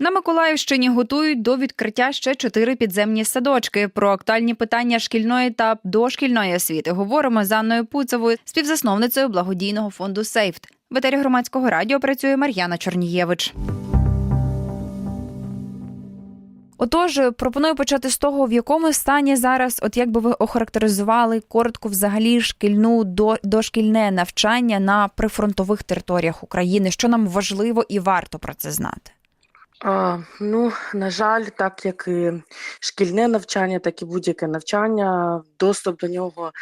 На Миколаївщині готують до відкриття ще чотири підземні садочки. Про актуальні питання шкільної та дошкільної освіти говоримо з Анною Пуцевою, співзасновницею благодійного фонду Сейфт. В етері громадського радіо працює Мар'яна Чорнієвич. Отож, пропоную почати з того, в якому стані зараз, от як би ви охарактеризували коротко взагалі шкільну до дошкільне навчання на прифронтових територіях України, що нам важливо і варто про це знати. А, ну, на жаль, так як і шкільне навчання, так і будь-яке навчання, доступ до нього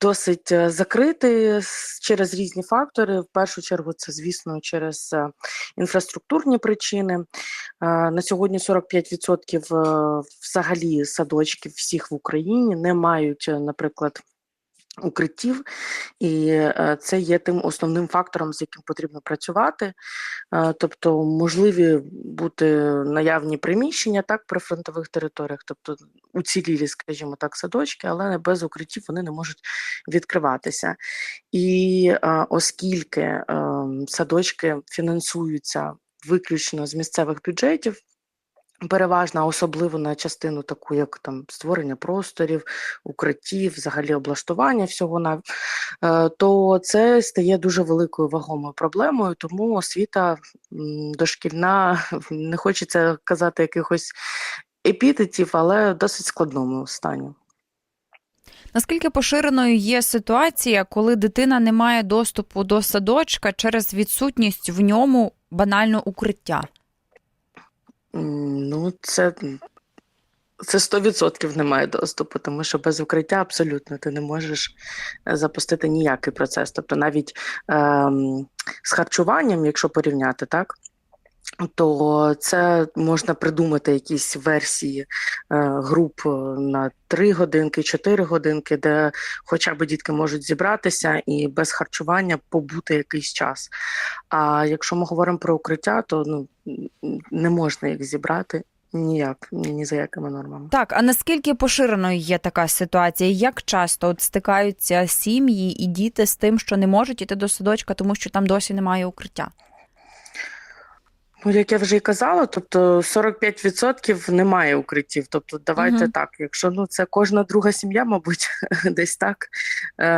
досить е, закритий через різні фактори. В першу чергу, це, звісно, через е, інфраструктурні причини. Е, На сьогодні 45% е, взагалі садочків всіх в Україні не мають, наприклад, укриттів, і е, це є тим основним фактором, з яким потрібно працювати. Е, Тобто можливі бути наявні приміщення так при фронтових територіях, тобто уцілілі, скажімо так, садочки, але без укриттів вони не можуть відкриватися. І е, оскільки е, садочки фінансуються виключно з місцевих бюджетів. Переважно, особливо на частину таку, як там створення просторів, укриттів, взагалі облаштування всього на е, то це стає дуже великою вагомою проблемою. Тому освіта дошкільна, не хочеться казати якихось епітетів, але досить складному стані. Наскільки поширеною є ситуація, коли дитина не має доступу до садочка через відсутність в ньому банально укриття? Ну, це, це 100% немає доступу, тому що без укриття абсолютно ти не можеш е, запустити ніякий процес. Тобто навіть ем, з харчуванням, якщо порівняти, так, то це можна придумати якісь версії е, груп е, на 3 годинки, 4 годинки, де хоча б дітки можуть зібратися і без харчування побути якийсь час. А якщо ми говоримо про укриття, то ну, не можна їх зібрати ніяк, ні, ні за якими нормами. Так, а наскільки поширеною є така ситуація? Як часто от стикаються сім'ї і діти з тим, що не можуть іти до садочка, тому що там досі немає укриття? Ну, як я вже і казала, тобто 45% немає укриттів. Тобто, давайте Мгм. так, якщо ну це кожна друга сім'я, мабуть, десь так е,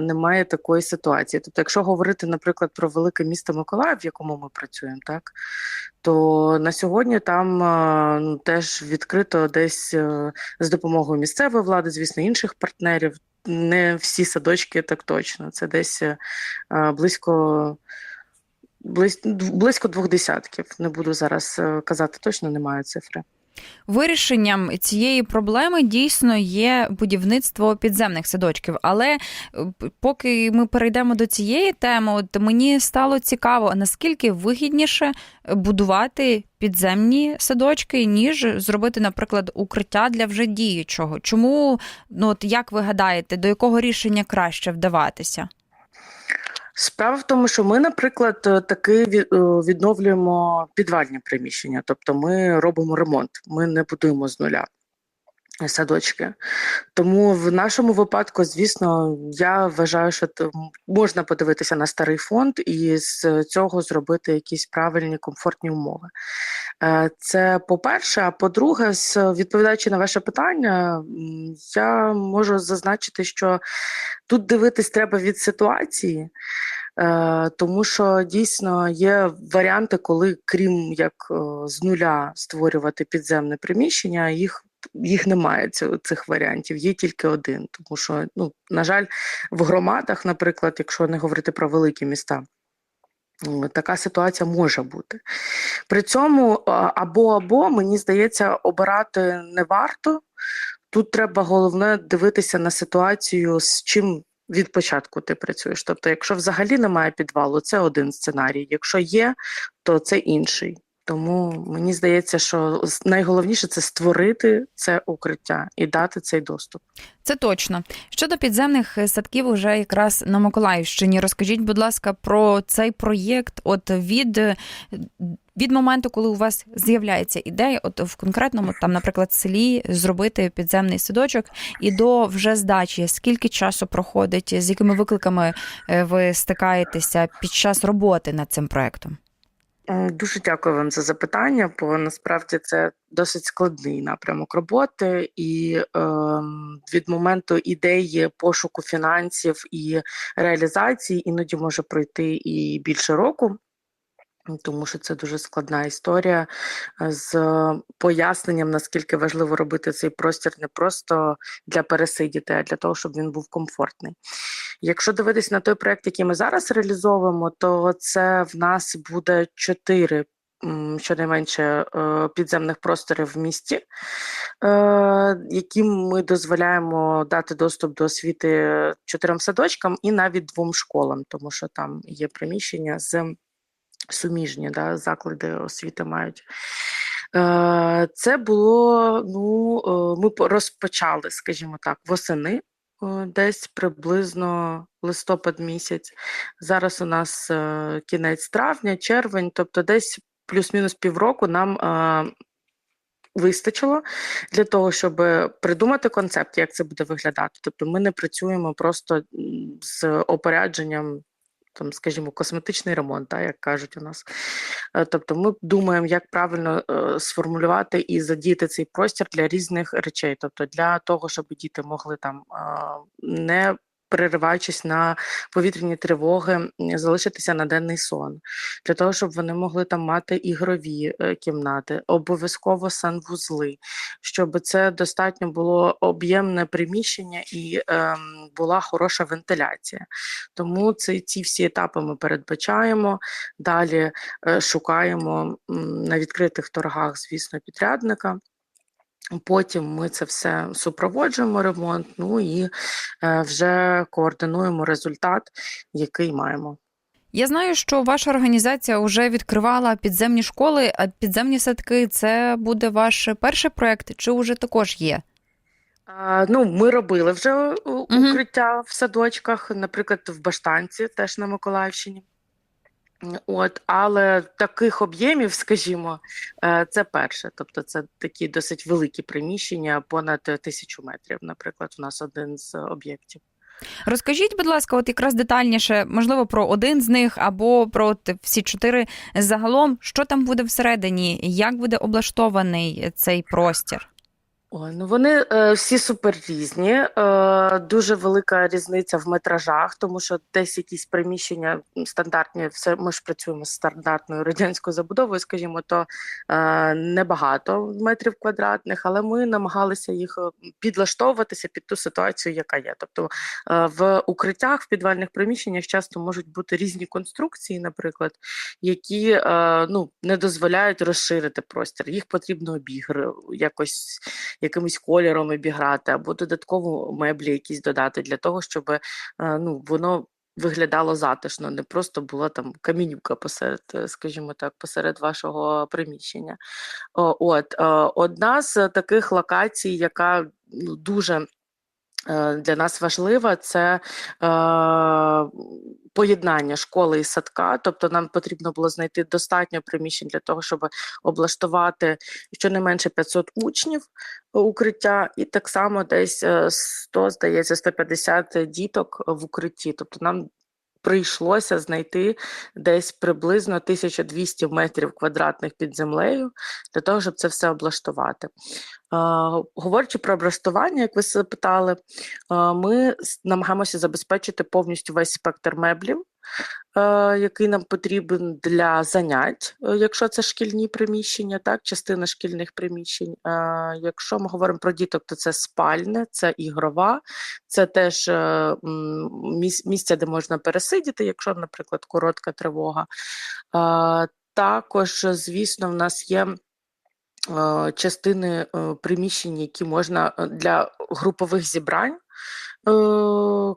немає такої ситуації. Тобто, якщо говорити, наприклад, про велике місто Миколаїв, в якому ми працюємо, так то на сьогодні там е, ну, теж відкрито десь е, з допомогою місцевої влади, звісно, інших партнерів. Не всі садочки так точно. Це десь е, близько. Близь, близько двох десятків. Не буду зараз е, казати точно, немає цифри. Вирішенням цієї проблеми дійсно є будівництво підземних садочків. Але е, поки ми перейдемо до цієї теми, от мені стало цікаво, наскільки вигідніше будувати підземні садочки, ніж зробити, наприклад, укриття для вже діючого. Чому, ну от як ви гадаєте, до якого рішення краще вдаватися? Справа в тому, що ми, наприклад, е, таки е, відновлюємо підвальні приміщення, тобто ми робимо ремонт, ми не будуємо з нуля садочки. Тому в нашому випадку, звісно, я вважаю, що можна подивитися на старий фонд і з цього зробити якісь правильні комфортні умови. Е, Це по-перше, а по-друге, відповідаючи на ваше питання, я можу зазначити, що тут дивитись треба від ситуації. Е, тому що дійсно є варіанти, коли крім як з нуля створювати підземне приміщення, їх їх немає цих варіантів, є тільки один. Тому що, ну, на жаль, в громадах, наприклад, якщо не говорити про великі міста, така ситуація може бути. При цьому або або мені здається, обирати не варто. Тут треба головне дивитися на ситуацію, з чим від початку ти працюєш. Тобто, якщо взагалі немає підвалу, це один сценарій. Якщо є, то це інший. Тому мені здається, що найголовніше це створити це укриття і дати цей доступ. Це точно. Щодо підземних е, садків, уже якраз на Миколаївщині. Розкажіть, будь ласка, про цей проєкт. От від, е, від моменту, коли у вас з'являється ідея, от в конкретному там, наприклад, селі зробити підземний садочок, і до вже здачі, скільки часу проходить, з якими викликами е, ви стикаєтеся під час роботи над цим проєктом? М, Дуже дякую вам за запитання, бо насправді це досить складний напрямок роботи, і ем, від моменту ідеї пошуку фінансів і реалізації іноді може пройти і більше року. Тому що це дуже складна історія е, з поясненням, наскільки важливо робити цей простір не просто для пересидіти, а для того, щоб він був комфортний. Якщо дивитись на той проект, який ми зараз реалізовуємо, то це в нас буде чотири. Щонайменше е, підземних просторів в місті, е, яким ми дозволяємо дати доступ до освіти чотирьом садочкам і навіть двом школам, тому що там є приміщення з суміжні да, заклади освіти мають. Е, Це було, ну, ми по- розпочали, скажімо так, восени, десь приблизно листопад місяць. Зараз у нас е, кінець травня, червень, тобто десь плюс-мінус півроку нам е, вистачило для того, щоб придумати концепт, як це буде виглядати. Тобто ми не працюємо просто з опорядженням там, скажімо, косметичний ремонт, так, як кажуть у нас. Е, Тобто ми думаємо, як правильно е, сформулювати і задіяти цей простір для різних речей. Тобто для того, щоб діти могли там не перериваючись на повітряні тривоги, залишитися на денний сон, для того, щоб вони могли там мати ігрові е, кімнати, обов'язково санвузли, щоб це достатньо було об'ємне приміщення і ем, була хороша вентиляція. Тому це, ці всі етапи ми передбачаємо. Далі е, шукаємо м, на відкритих торгах, звісно, підрядника. Потім ми це все супроводжуємо ремонт, ну і е, вже координуємо результат, який маємо. Я знаю, що ваша організація вже відкривала підземні школи, а підземні садки це буде ваш перший проект, чи вже також є? А, ну, ми робили вже укриття в садочках, наприклад, в Баштанці, теж на Миколаївщині. От, але таких об'ємів, скажімо, е, це перше. Тобто, це такі досить великі приміщення, понад тисячу метрів. Наприклад, у нас один з об'єктів. Розкажіть, будь ласка, от якраз детальніше, можливо, про один з них або про всі чотири загалом, що там буде всередині, як буде облаштований цей простір? Ой, ну вони е, всі супер різні. Е, дуже велика різниця в метражах, тому що десь якісь приміщення стандартні, все ми ж працюємо з стандартною радянською забудовою, скажімо, то е, небагато метрів квадратних, але ми намагалися їх е, підлаштовуватися під ту ситуацію, яка є. Тобто е, в укриттях, в підвальних приміщеннях часто можуть бути різні конструкції, наприклад, які е, ну, не дозволяють розширити простір. Їх потрібно обігр якось якимось кольором обіграти, або додатково меблі якісь додати для того, щоб е, ну, воно виглядало затишно, не просто була там камінюка посеред, е, скажімо так, посеред вашого приміщення. От е, одна з таких локацій, яка ну, дуже для нас важлива, це е, поєднання школи і садка. Тобто нам потрібно було знайти достатньо приміщень для того, щоб облаштувати щонайменше 500 учнів е, укриття, і так само десь е, 100, здається, 150 діток в укритті. Тобто нам прийшлося знайти десь приблизно 1200 метрів квадратних під землею для того, щоб це все облаштувати. Говорячи про облаштування, як ви запитали, ми намагаємося забезпечити повністю весь спектр меблів, який нам потрібен для занять, е, якщо це шкільні приміщення, так, частина шкільних приміщень. Е, Якщо ми говоримо про діток, то це спальне, це ігрова, це теж е, місце, де можна пересидіти, якщо, наприклад, коротка тривога. Е, Також, звісно, в нас є е, частини е, приміщень, які можна е, для групових зібрань е,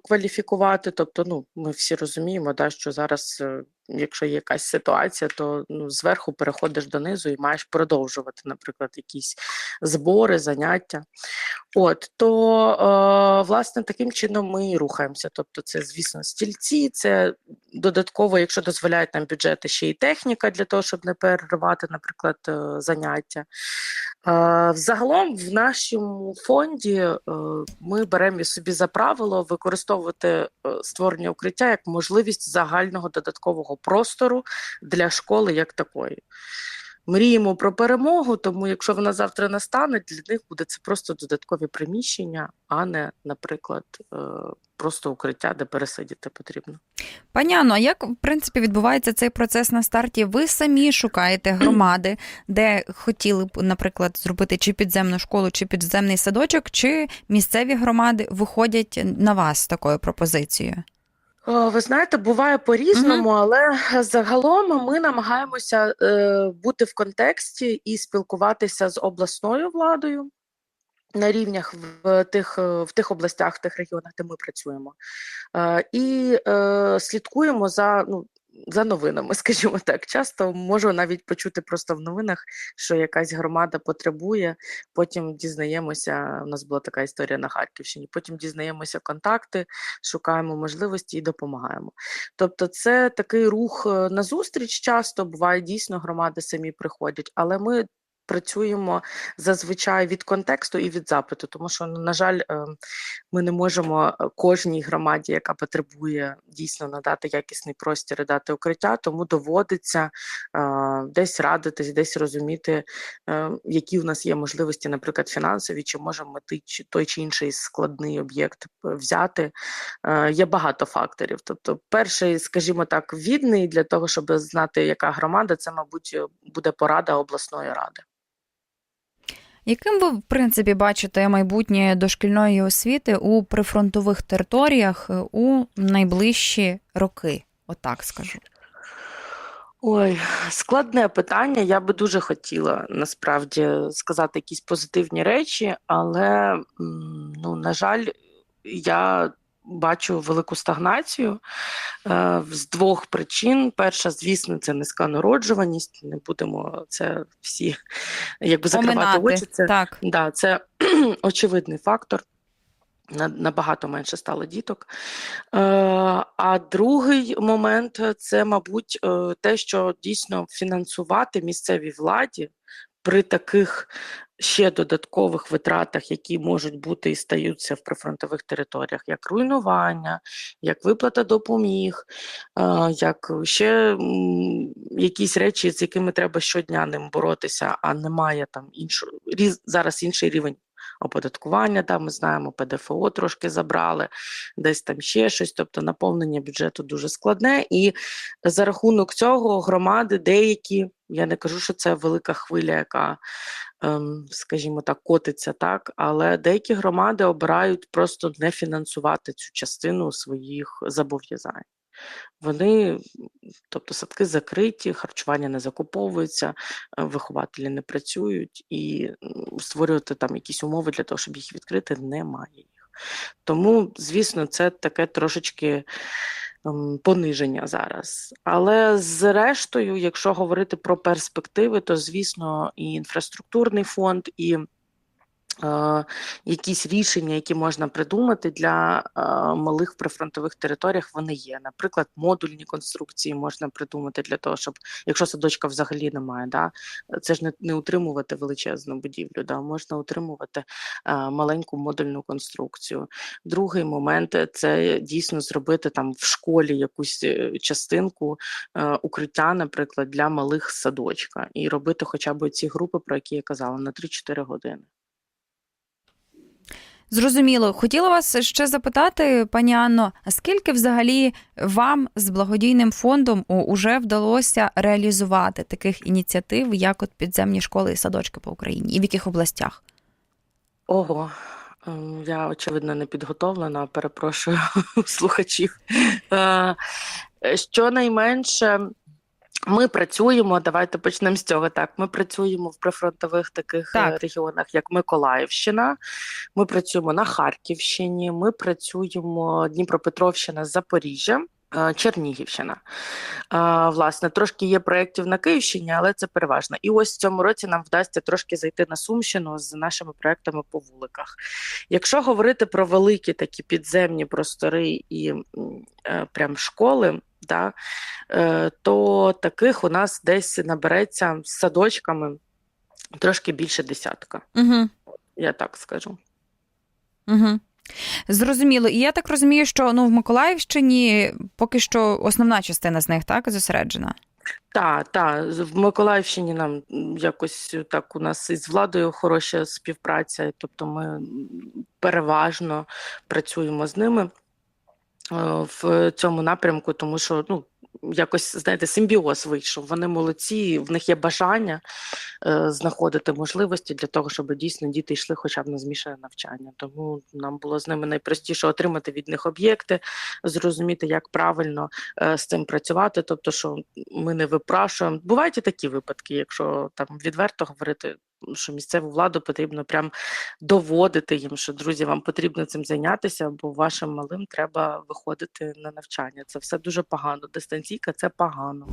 кваліфікувати. Тобто, ну, ми всі розуміємо, да, що зараз, е, якщо є якась ситуація, то ну, зверху переходиш донизу і маєш продовжувати, наприклад, якісь збори, заняття. От, то, е, власне, таким чином ми рухаємося. Тобто, це, звісно, стільці, це додатково, якщо дозволяють нам бюджети, ще й техніка для того, щоб не переривати, наприклад, е, заняття. Е, Взагалом, в нашому фонді е, ми беремо собі за правило використовувати е, створення укриття як можливість загального додаткового простору для школи як такої. Мріємо про перемогу, тому якщо вона завтра настане, для них буде це просто додаткові приміщення, а не, наприклад, е, просто укриття, де пересидіти потрібно. Пані Анно, а як в принципі відбувається цей процес на старті? Ви самі шукаєте громади, де хотіли б, наприклад, зробити чи підземну школу, чи підземний садочок, чи місцеві громади виходять на вас з такою пропозицією? Ви знаєте, буває по-різному, але загалом ми намагаємося е, бути в контексті і спілкуватися з обласною владою на рівнях в тих, е, в тих областях, в тих регіонах, де ми працюємо, е, і е, слідкуємо за, ну, за новинами, скажімо так. Часто можу навіть почути просто в новинах, що якась громада потребує. Потім дізнаємося. У нас була така історія на Харківщині. Потім дізнаємося контакти, шукаємо можливості і допомагаємо. Тобто, це такий рух е, назустріч. Часто буває дійсно громади самі приходять, але ми. Працюємо зазвичай від контексту і від запиту, тому що, ну, на жаль, е, ми не можемо е, кожній громаді, яка потребує дійсно надати якісний простір і дати укриття, тому доводиться е, десь радитись, десь розуміти, які в нас є можливості, наприклад, фінансові, чи можемо ми той чи, інший складний об'єкт взяти. Є багато факторів. Тобто, перший, скажімо так, відний для того, щоб знати, яка громада, це, мабуть, буде порада обласної ради. Яким ви, в принципі, бачите майбутнє дошкільної освіти у прифронтових територіях е, у найближчі роки? Отак скажу. Ой, складне питання. Я би дуже хотіла насправді сказати якісь позитивні речі, але ну, на жаль, я бачу велику стагнацію е, з двох причин. Перша, звісно, це низька народжуваність. Не будемо це всі якби закривати Оминати. очі. Це Так. Да, це очевидний фактор. Набагато менше стало діток. Е, а другий момент це, мабуть, е, те, що дійсно фінансувати місцевій владі при таких ще додаткових витратах, які можуть бути і стаються в прифронтових територіях, як руйнування, як виплата допоміг, як ще якісь речі, з якими треба щодня ним боротися, а немає там іншого зараз інший рівень оподаткування, там ми знаємо, ПДФО трошки забрали, десь там ще щось. Тобто наповнення бюджету дуже складне. І за рахунок цього громади деякі, я не кажу, що це велика хвиля, яка, ем, скажімо так, котиться так, але деякі громади обирають просто не фінансувати цю частину своїх зобов'язань. Вони, тобто садки закриті, харчування не закуповується, е, вихователі не працюють, і створювати там якісь умови для того, щоб їх відкрити, немає їх. Тому, звісно, це таке трошечки пониження зараз. Але зрештою, якщо говорити про перспективи, то звісно, і інфраструктурний фонд, і якісь рішення, які можна придумати для е, малих прифронтових територіях, вони є. Наприклад, модульні конструкції можна придумати для того, щоб якщо садочка взагалі немає, да, це ж не, не утримувати величезну будівлю, да, можна утримувати е, маленьку модульну конструкцію. Другий момент е, це дійсно зробити там в школі якусь е, частинку е, укриття, наприклад, для малих садочка, і робити хоча б ці групи, про які я казала, на 3-4 години. Зрозуміло. Хотіла вас ще запитати, пані Анно, а скільки взагалі вам з благодійним фондом уже вдалося реалізувати таких ініціатив, як от підземні школи і садочки по Україні, і в яких областях? Ого, ем, я очевидно не підготовлена, перепрошую слухачів. Е, Щонайменше ми працюємо, давайте почнемо з цього. Так, ми працюємо в прифронтових таких е, Так. регіонах, як Миколаївщина. Ми працюємо на Харківщині, ми працюємо Дніпропетровщина, Запоріжжя. е, Чернігівщина. Власне, трошки є проєктів на Київщині, але це переважно. І ось в цьому році нам вдасться трошки зайти на Сумщину з нашими проектами по вуликах. Якщо говорити про великі такі підземні простори і е, прям школи, да, е, то таких у нас десь набереться з садочками трошки більше десятка, Угу. я так скажу. Угу. Зрозуміло. І я так розумію, що ну в Миколаївщині поки що основна частина з них так зосереджена. Так, так, в Миколаївщині нам якось так у нас із владою хороша співпраця, тобто ми переважно працюємо з ними в цьому напрямку, тому що ну. Якось знаєте, симбіоз вийшов. Вони молодці, в них є бажання е, знаходити можливості для того, щоб дійсно діти йшли хоча б на змішане навчання. Тому нам було з ними найпростіше отримати від них об'єкти, зрозуміти, як правильно е, з цим працювати. Тобто, що ми не випрашуємо. Бувають і такі випадки, якщо там відверто говорити, що місцеву владу потрібно прям доводити їм, що друзі, вам потрібно цим зайнятися, бо вашим малим треба виходити на навчання. Це все дуже погано. Дистанційка це погано.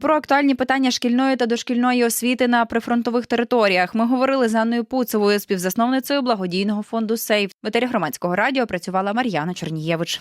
Про актуальні питання шкільної та дошкільної освіти на прифронтових територіях ми говорили з Анною Пуцевою, співзасновницею благодійного фонду Сейф. В етері громадського радіо працювала Мар'яна Чернієвич.